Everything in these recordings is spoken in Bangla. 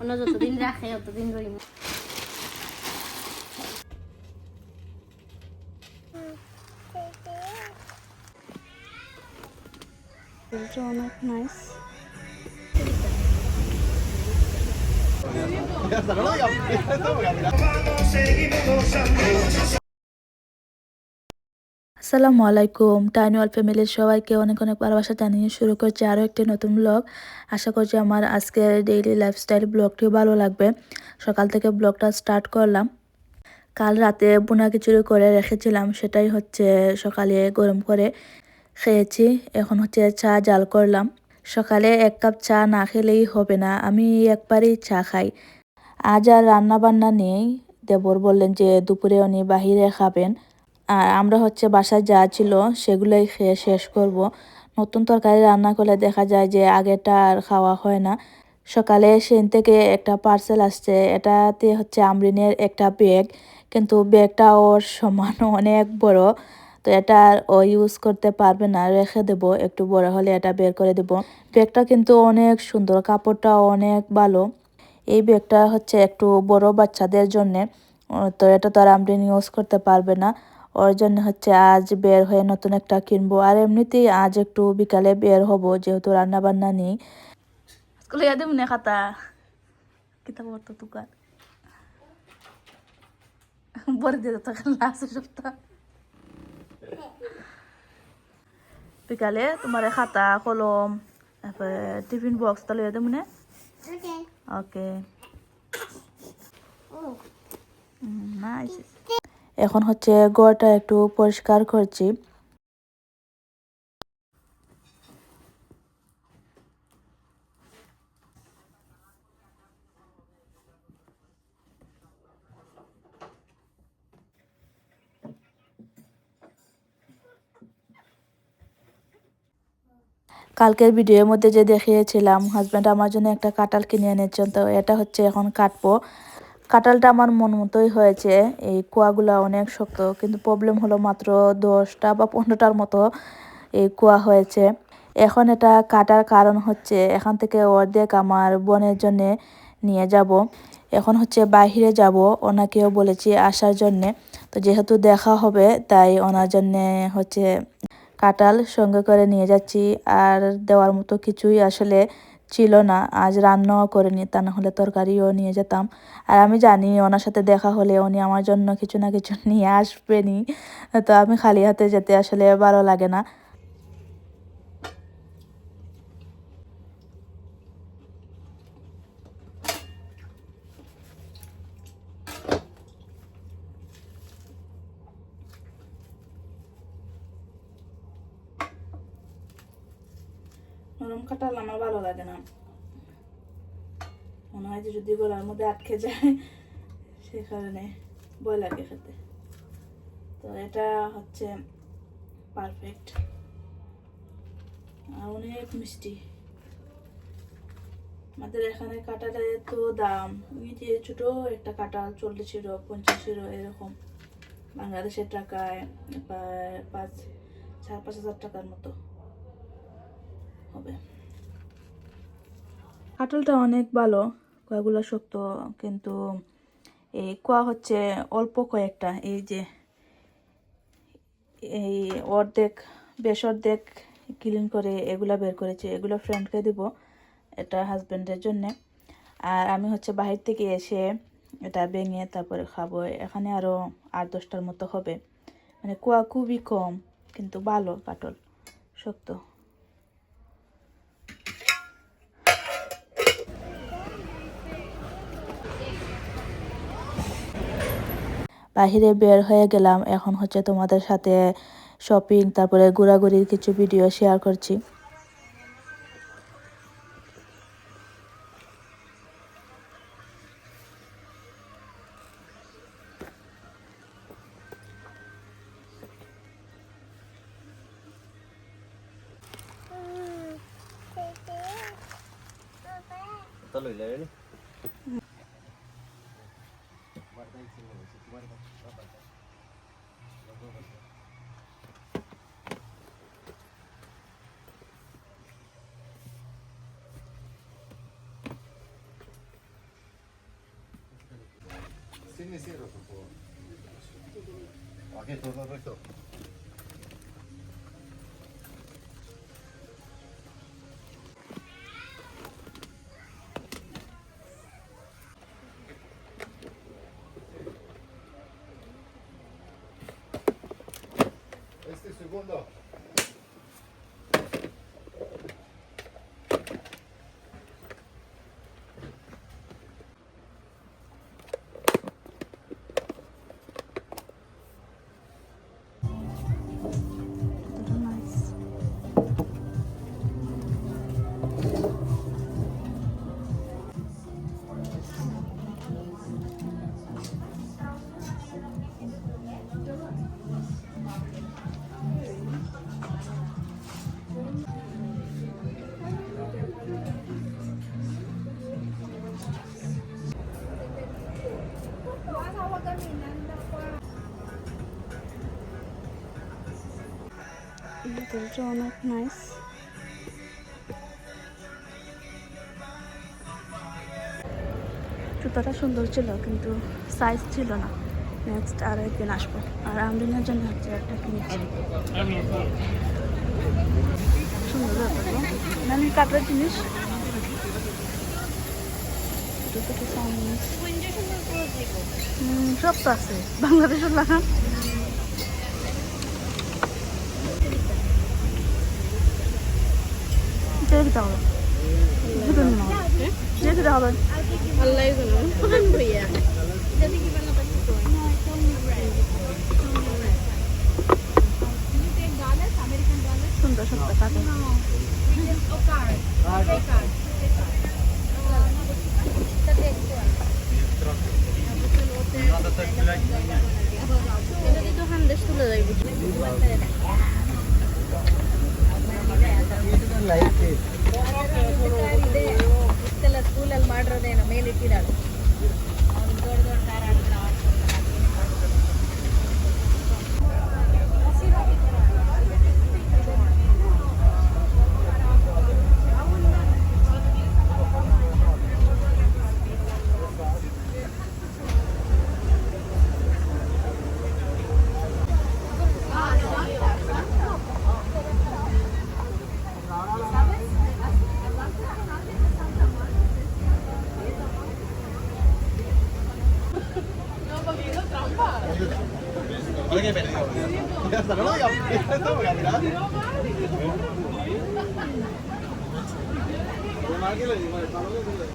অন্য যতদিন রাখে ততদিন রইম ফুলটা অনেক নাইস আসসালামু আলাইকুম। টাইনুয়াল ফ্যামিলির সবাইকে অনেক অনেক ভালোবাসা জানিয়ে শুরু করছি আরও একটি নতুন ব্লগ আশা করছি আমার আজকের ডেইলি লাইফস্টাইল ব্লগটিও ভালো লাগবে। সকাল থেকে ব্লগটা স্টার্ট করলাম। কাল রাতে বোনা খিচুড়ি করে রেখেছিলাম, সেটাই হচ্ছে সকালে গরম করে খেয়েছি। এখন হচ্ছে চা জাল করলাম। সকালে এক কাপ চা না খেলেই হবে না, আমি একবারই চা খাই। আজ আর রান্না বান্না নেই, দেবর বললেন যে দুপুরে উনি বাহিরে খাবেন। আর আমরা হচ্ছে বাসায় যা ছিল সেগুলোই খেয়ে শেষ করব। নতুন তরকারি রান্না করলে দেখা যায় যে আগেটা আর খাওয়া হয় না। সকালে সেন থেকে একটা পার্সেল আসছে, এটাতে হচ্ছে আমরিনের একটা ব্যাগ কিন্তু ব্যাগটা ওর সমান অনেক বড়, তো এটা আর ও ইউজ করতে পারবে না, রেখে দেব, একটু বড় হলে এটা বের করে দেব। ব্যাগটা কিন্তু অনেক সুন্দর, কাপড়টাও অনেক ভালো। এই ব্যাগটা হচ্ছে একটু বড় বাচ্চাদের জন্যে, তো এটা তো আর আমরিন ইউজ করতে পারবে না। ওর জন্য হচ্ছে আজ বের হয়ে নতুন একটা কিনবো। আর এমনিতেই আজ একটু বিকালে বের হব যেহেতু রান্না বান্না নেই স্কুলে ইয়াদে মনে খাতা। কিতাব তো তুকার বড় দিয়ে তো লাস্ট সপ্তাহ। বিকালে তোমার খাতা কলম তারপরে টিফিন বক্স তাহলে ইয়াদে মনে ওকে। নাইস এখন হচ্ছে গড়টা একটু পরিষ্কার করছি। কালকের ভিডিওর মধ্যে যে দেখিয়েছিলাম হাজব্যান্ড আমার জন্য একটা কাঁঠাল কিনে এনেছেন, তো এটা হচ্ছে এখন কাটবো। কাঁঠালটা আমার মন মতোই হয়েছে। এই কুয়াগুলো অনেক শক্ত, কিন্তু প্রবলেম হলো মাত্র দশটা বা পনেরোটার মতো এই কুয়া হয়েছে। এখন এটা কাটার কারণ হচ্ছে এখান থেকে অর্ধেক আমার বোনের জন্যে নিয়ে যাব। এখন হচ্ছে বাহিরে যাব, ওনাকেও বলেছি আসার জন্যে। তো যেহেতু দেখা হবে, তাই ওনার জন্যে হচ্ছে কাটাল সঙ্গে করে নিয়ে যাচ্ছি। আর দেওয়ার মতো কিছুই আসলে ছিল না। আজ রান্নাও করিনি তা না হলে তরকারিও নিয়ে যেতাম। আর আমি জানি ওনার সাথে দেখা হলে উনি আমার জন্য কিছু না কিছু নিয়ে আসবেনই। তো আমি খালি হাতে যেতে আসলে ভালো লাগে না। নরম কাঁঠাল আমার ভালো লাগে না। মনে হয় যে যদি গলার মধ্যে আটকে যায়, সে কারণে ভয় লাগে খেতে। তো এটা হচ্ছে পারফেক্ট আর অনেক মিষ্টি। আমাদের এখানে কাঁঠালের এত দাম। ওই যে ছোট একটা ইউরো, পঞ্চাশ ইউরো, এরকম। বাংলাদেশের টাকায় পাঁচ, চার, পাঁচ হাজার টাকার মতো। হবে। কাঁঠালটা অনেক ভালো, কয়েকগুলো শক্ত, কিন্তু এই কোয়া হচ্ছে অল্প কয়েকটা, এই যে এই অর্ধেক বেশ অর্ধেক ক্লিন করে এগুলা বের করেছে, এগুলো ফ্রেন্ডকে দিব, এটা হাজব্যান্ডের জন্যে। আর আমি হচ্ছে বাহির থেকে এসে এটা ভেঙে তারপরে খাব, এখানে আরও আট দশটার মতো হবে। মানে কুয়া খুবই কম, কিন্তু ভালো কাটল, শক্ত। বাহিরে বের হয়ে গেলাম এখন হচ্ছে তোমাদের সাথে শপিং তারপরে ঘোরাঘুরির কিছু ভিডিও শেয়ার করছি Talo ilan sí me cierro, por favor. Aquí, todo recto. হোটেলটা অনেক নাইস জুতাটা সুন্দর ছিল, কিন্তু সাইজ ছিল না। নেক্সট আর একদিন আসব। আর আমরিনের জন্য হচ্ছে একটা কিনেছি। সুন্দর মানে কাপড়ের জিনিস? সব তো আছে। বাংলাদেশের লাগান দিতে হবে নিন দিয়ে দিতে হবে। আল্লাহ ভাইয়া সুন্দর সুন্দর কাটে।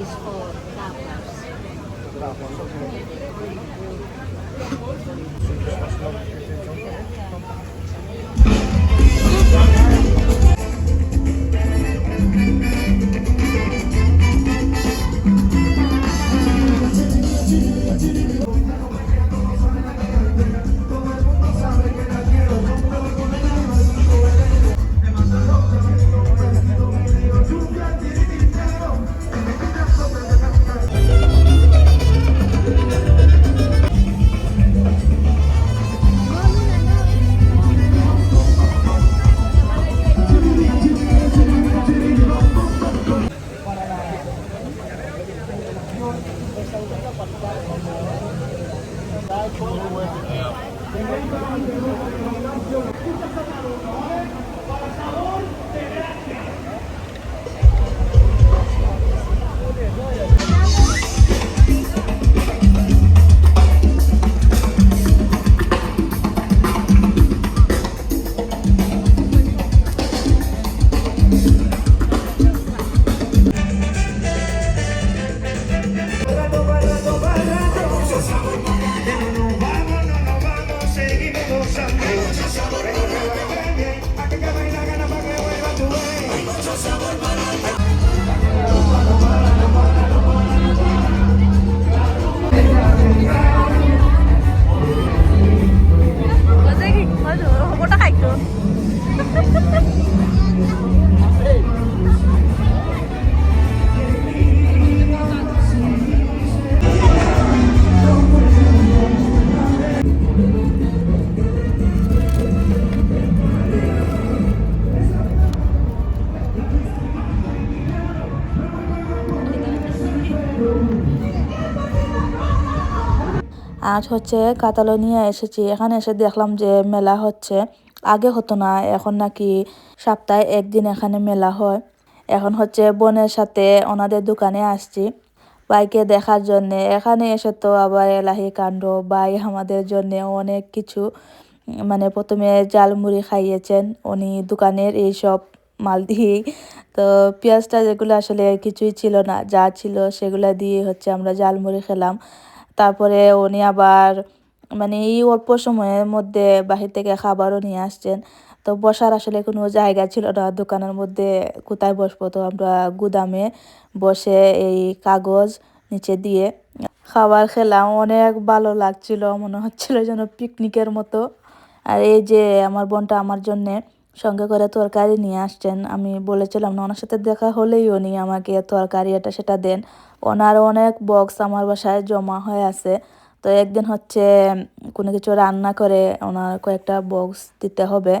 Is for tapas. No আজ হচ্ছে কাতালো নিয়ে এসেছি। এখানে এসে দেখলাম যে মেলা হচ্ছে। আগে হতো না, এখন নাকি সপ্তাহে একদিন এখানে মেলা হয়। এখন হচ্ছে বোনের সাথে ওনাদের দোকানে আসছি বাইকে দেখার জন্যে। এখানে এসে তো আবার এলাহি কাণ্ড বাই আমাদের জন্য অনেক কিছু। মানে প্রথমে জালমুড়ি খাইয়েছেন উনি দোকানের এইসব মাল দিয়েই। তো পেঁয়াজটা যেগুলো আসলে কিছুই ছিল না, যা ছিল সেগুলো দিয়ে হচ্ছে আমরা জালমুড়ি খেলাম। তারপরে উনি আবার মানে এই অল্প সময়ের মধ্যে বাহির থেকে খাবারও নিয়ে আসছেন। তো বসার আসলে কোনো জায়গা ছিল না। দোকানের মধ্যে কোথায় বসবো? তো আমরা গুদামে বসে এই কাগজ নিচে দিয়ে খাবার খেলাম। অনেক ভালো লাগছিল। মনে হচ্ছিল যেন পিকনিকের মতো। আর এই যে আমার বোনটা আমার জন্যে সঙ্গে করে তরকারি নিয়ে আসছেন। আমি বলেছিলাম, না, ওনার সাথে দেখা হলেই উনি আমাকে তরকারি এটা সেটা দেন। ওনার অনেক বক্স আমার বাসায় জমা হয়ে আছে। তো একদিন হচ্ছে কোনো কিছু রান্না করে ওনার কয়েকটা বক্স দিতে হবে।